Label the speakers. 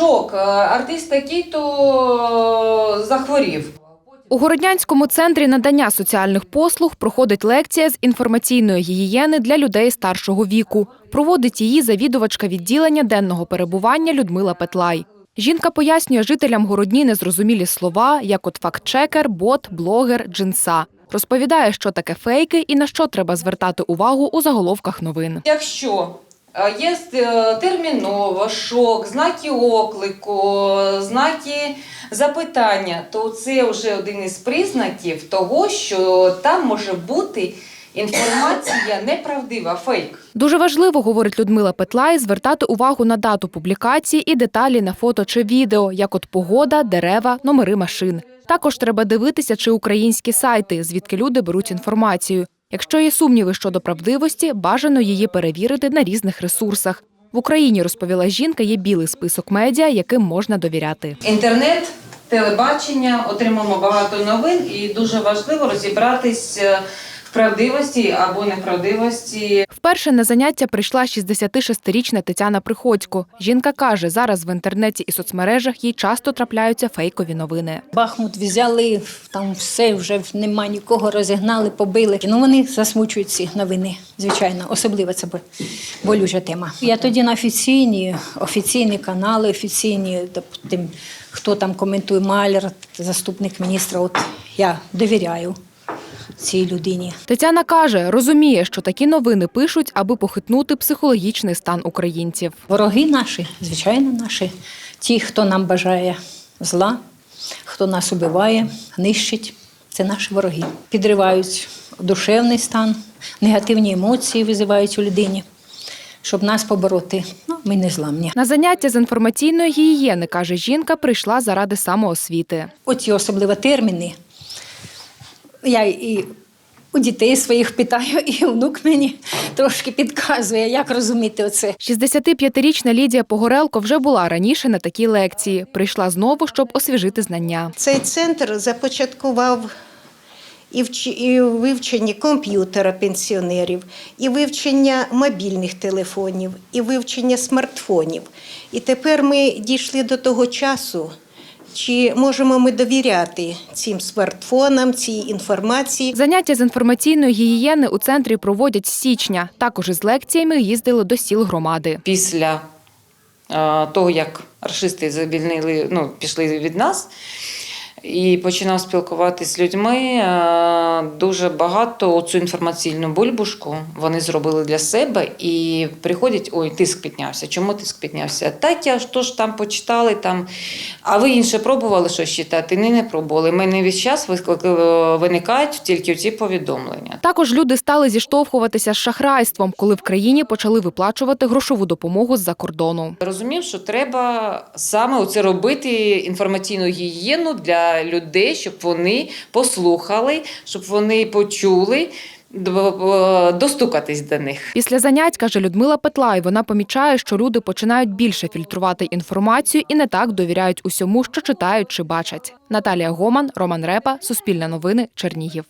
Speaker 1: шок. Артист такий то захворів.
Speaker 2: У Городнянському центрі надання соціальних послуг проходить лекція з інформаційної гігієни для людей старшого віку. Проводить її завідувачка відділення денного перебування Людмила Петлай. Жінка пояснює жителям городні незрозумілі слова, як от фактчекер, бот, блогер, джинса. Розповідає, що таке фейки і на що треба звертати увагу у заголовках новин.
Speaker 1: Якщо е, є е, терміново, шок, знаки оклику, знаки запитання, то це вже один із признаків того, що там може бути інформація неправдива, фейк.
Speaker 2: Дуже важливо, говорить Людмила Петлай, звертати увагу на дату публікації і деталі на фото чи відео, як от погода, дерева, номери машин. Також треба дивитися, чи українські сайти, звідки люди беруть інформацію. Якщо є сумніви щодо правдивості, бажано її перевірити на різних ресурсах. В Україні розповіла жінка, є білий список медіа, яким можна довіряти.
Speaker 1: Інтернет, телебачення, отримаємо багато новин, і дуже важливо розібратись е, правдивості або неправдивості
Speaker 2: Вперше на заняття прийшла 66-річна Тетяна Приходько. Жінка каже, зараз в інтернеті і соцмережах їй часто трапляються фейкові новини.
Speaker 3: Бахмут взяли, там все вже нема нікого, розігнали, побили. Ну вони засмучують ці новини, звичайно, особливо це бо- болюча тема. Я тоді на офіційні, офіційні канали, офіційні, тим, хто там коментує Маляр, заступник міністра. От я довіряю цій людині.
Speaker 2: Тетяна каже, розуміє, що такі новини пишуть, аби похитнути психологічний стан українців.
Speaker 3: Вороги наші, звичайно, наші, ті, хто нам бажає зла, хто нас убиває, нищить, це наші вороги. Підривають душевний стан, негативні емоції визивають у людині, щоб нас побороти. Ну, ми не зламні.
Speaker 2: На заняття з інформаційної гігієни, каже жінка, прийшла заради самоосвіти.
Speaker 3: Оці особливо терміни. Я і у дітей своїх питаю, і внук мені трошки підказує, як розуміти оце.
Speaker 2: 65-річна Лідія Погорелко вже була раніше на такій лекції. Прийшла знову, щоб освіжити знання.
Speaker 4: Цей центр започаткував і, вч... і вивчення комп'ютера пенсіонерів, і вивчення мобільних телефонів, і вивчення смартфонів. І тепер ми дійшли до того часу, чи можемо ми довіряти цим смартфонам, цій інформації.
Speaker 2: Заняття з інформаційної гігієни у центрі проводять з січня. Також із лекціями їздили до сіл громади.
Speaker 1: після е, того, як рашисти звільнили, ну, пішли від нас. І починав спілкуватися з людьми. е, Дуже багато цю інформаційну бульбушку вони зробили для себе і приходять: ой, тиск піднявся. Чому тиск піднявся? Так я що ж там почитали там. А ви інше пробували щось читати? Ні, не пробували. Мене весь час виклик- виникають тільки ці повідомлення.
Speaker 2: Також люди стали зіштовхуватися з шахрайством, коли в країні почали виплачувати грошову допомогу з-за кордону.
Speaker 1: Розумів, що треба саме оце робити інформаційну гігієну для людей, щоб вони послухали, щоб вони почули, достукатись до них.
Speaker 2: Після занять, каже Людмила Петлай, вона помічає, що люди починають більше фільтрувати інформацію і не так довіряють усьому, що читають чи бачать. Наталія Гоман, Роман Репа, Суспільне новини, Чернігів.